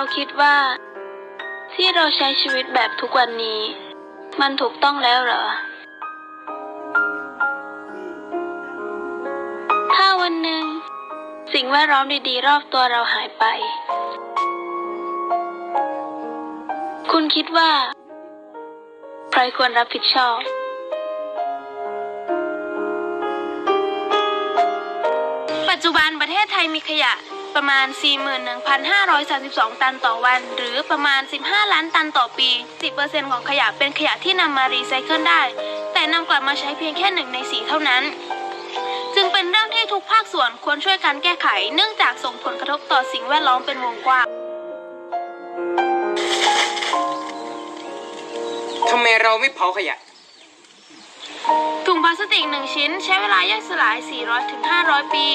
เราคิดว่า ที่เราใช้ชีวิตแบบทุกวันนี้ มันถูกต้องแล้วเหรอ ถ้าวันหนึ่ง สิ่งแวดล้อมดีๆ รอบตัวเราหายไป คุณคิดว่า ใครควรรับผิดชอบปัจจุบันประเทศไทยมีขยะ ประมาณ 41,532 ตันต่อวัน หรือประมาณ 15 ล้านตันต่อปี 10%ของขยะเป็นขยะที่นำมารีไซเคิลได้ แต่นำกลับมาใช้เพียงแค่หนึ่งในสี่เท่านั้น จึงเป็นเรื่องที่ทุกภาคส่วนควรช่วยกันแก้ไข เนื่องจากส่งผลกระทบต่อสิ่งแวดล้อมเป็นวงกว้างทำไมเราไม่เผาขยะ ถุงพลาสติกหนึ่งชิ้นใช้เวลาย่อยสลาย 400ถึง500 ปี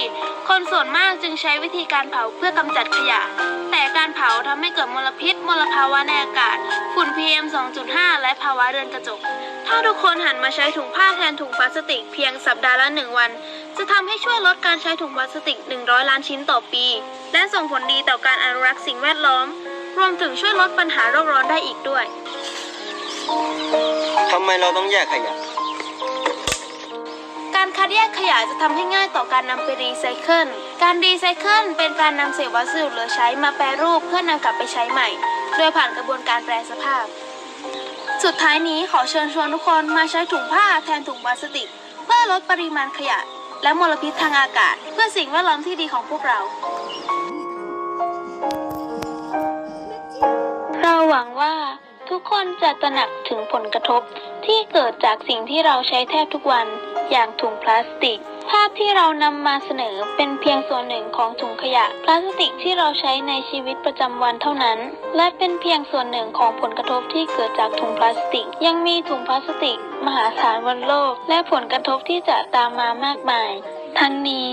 คนส่วนมากจึงใช้วิธีการเผาเพื่อกำจัดขยะ แต่การเผาทำให้เกิดมลพิษ มลภาวะในอากาศ ฝุ่น PM 2.5 และภาวะเรือนกระจก ถ้าทุกคนหันมาใช้ถุงผ้าแทนถุงพลาสติกเพียงสัปดาห์ละหนึ่งวัน จะทำให้ช่วยลดการใช้ถุงพลาสติก 100 ล้านชิ้นต่อปี และส่งผลดีต่อการอนุรักษ์สิ่งแวดล้อม รวมถึงช่วยลดปัญหาโลกร้อนได้อีกด้วยทำไมเราต้องแยกขยะ การคัดแยกขยะจะทำให้ง่ายต่อการนำไปรีไซเคิล การรีไซเคิลเป็นการนำเศษวัสดุเหลือใช้มาแปรรูปเพื่อนำกลับไปใช้ใหม่ โดยผ่านกระบวนการแปรสภาพ สุดท้ายนี้ขอเชิญชวนทุกคนมาใช้ถุงผ้าแทนถุงพลาสติก เพื่อลดปริมาณขยะ และมลพิษทางอากาศ เพื่อสิ่งแวดล้อมที่ดีของพวกเราเราหวังว่าทุกคนจะตระหนักถึงผลกระทบที่เกิดจากสิ่งที่เราใช้แทบทุกวัน อย่างถุงพลาสติก ภาพที่เรานำมาเสนอเป็นเพียงส่วนหนึ่งของถุงขยะพลาสติกที่เราใช้ในชีวิตประจำวันเท่านั้น และเป็นเพียงส่วนหนึ่งของผลกระทบที่เกิดจากถุงพลาสติก ยังมีถุงพลาสติก มหาศาลบนโลก และผลกระทบที่จะตามมามากมาย ทั้งนี้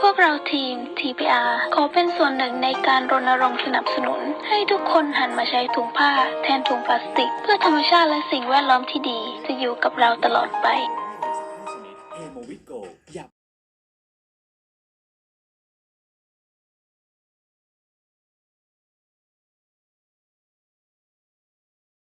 พวกเราทีม TPR ขอเป็นส่วนหนึ่งในการรณรงค์สนับสนุน ให้ทุกคนหันมาใช้ถุงผ้าแทนถุงพลาสติก เพื่อธรรมชาติและสิ่งแวดล้อมที่ดี จะอยู่กับเราตลอดไป เ